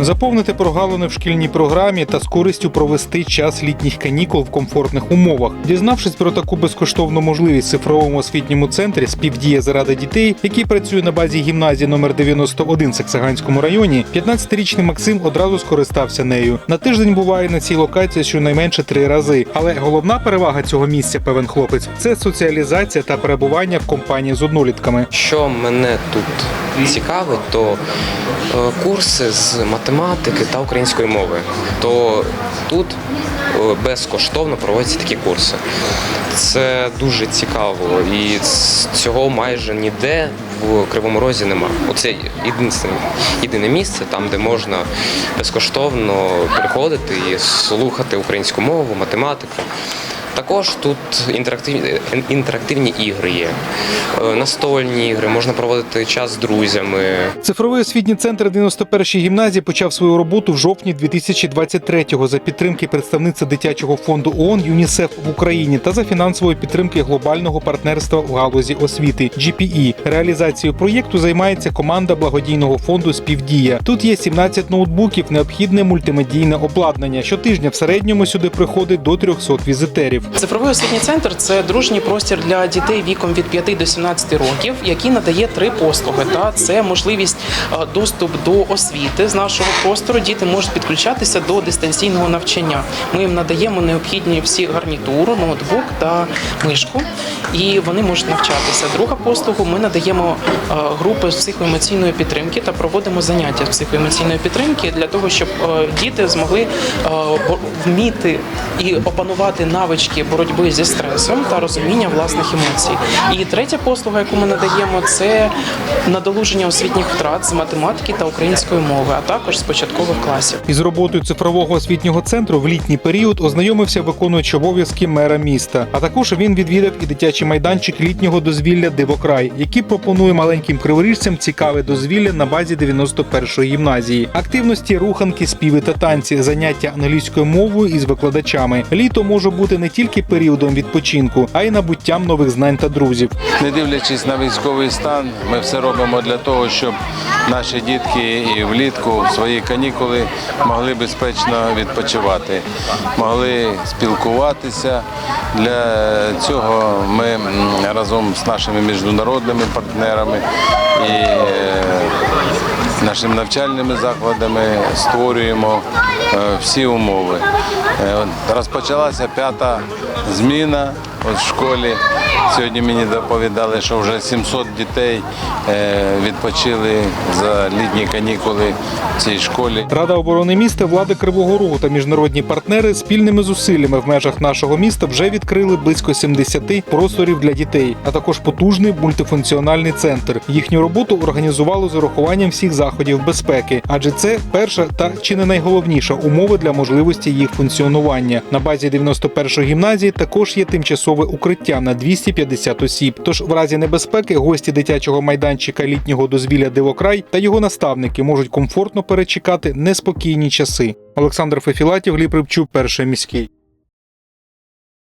заповнити прогалини в шкільній програмі та з користю провести час літніх канікул в комфортних умовах. Дізнавшись про таку безкоштовну можливість в цифровому освітньому центрі співдія заради дітей, який працює на базі гімназії номер 91 в Саксаганському районі, 15-річний Максим одразу скористався нею. На тиждень буває на цій локації щонайменше три рази. Але головна перевага цього місця, певен хлопець, це соціалізація та перебування в компанії з однолітками. Що мене тут цікавить, то е, курси з математики та української мови. То тут е, безкоштовно проводяться такі курси. Це дуже цікаво, і цього майже ніде в Кривому Розі нема. Оце єдине, єдине місце, там, де можна безкоштовно приходити і слухати українську мову, математику. Також тут інтерактивні, інтерактивні ігри є, е, настольні ігри, можна проводити час з друзями. Цифровий освітній центр 91-ї гімназії почав свою роботу в жовтні 2023-го за підтримки представництва дитячого фонду ООН ЮНІСЕФ в Україні та за фінансової підтримки глобального партнерства в галузі освіти GPE. Реалізацією проєкту займається команда благодійного фонду Співдія. Тут є 17 ноутбуків, необхідне мультимедійне обладнання. Щотижня в середньому сюди приходить до 300 візитерів. Цифровий освітній центр це дружній простір для дітей віком від 5 до 17 років, який надає три послуги. Та це можливість е, доступ до освіти з нашого простору. Діти можуть підключатися до дистанційного навчання. Ми їм надаємо необхідні всі гарнітуру, ноутбук та мишку, і вони можуть навчатися. Друга послуга ми надаємо е, групи психоемоційної підтримки та проводимо заняття з психоемоційної підтримки для того, щоб е, діти змогли е, вміти і опанувати навички боротьби зі стресом та розуміння власних емоцій. І третя послуга, яку ми надаємо, це надолуження освітніх втрат з математики та української мови, а також з початкових класів. Із роботою цифрового освітнього центру в літній період ознайомився виконуючий обов'язки мера міста. А також він відвідав і дитячий майданчик літнього дозвілля Дивокрай, який пропонує маленьким криворіжцям цікаве дозвілля на базі 91-ї гімназії. Активності, руханки, співи та танці, заняття англійською мовою із викладачами. Літо може бути не тільки періодом відпочинку, а й набуттям нових знань та друзів. Не дивлячись на військовий стан, ми все робимо для того, щоб наші дітки і влітку в свої канікули могли безпечно відпочивати, могли спілкуватися. Для цього ми разом з нашими міжнародними партнерами і е, нашими навчальними закладами створюємо е, всі умови. Е, Розпочалася п'ята зміна от в школі. Сьогодні мені доповідали, що вже 700 дітей е, відпочили за літні канікули в цій школі. Рада оборони міста, влади Кривого Рогу та міжнародні партнери спільними зусиллями в межах нашого міста вже відкрили близько 70 просторів для дітей, а також потужний мультифункціональний центр. Їхню роботу організували з урахуванням всіх заходів безпеки, адже це перша та чи не найголовніша умова для можливості їх функціонування. На базі 91-ї гімназії також є тимчасове укриття на 250 осіб. Тож в разі небезпеки гості дитячого майданчика літнього дозвілля Дивокрай та його наставники можуть комфортно перечекати неспокійні часи. Олександр Фефілатів, Ліпривчук, перший міський.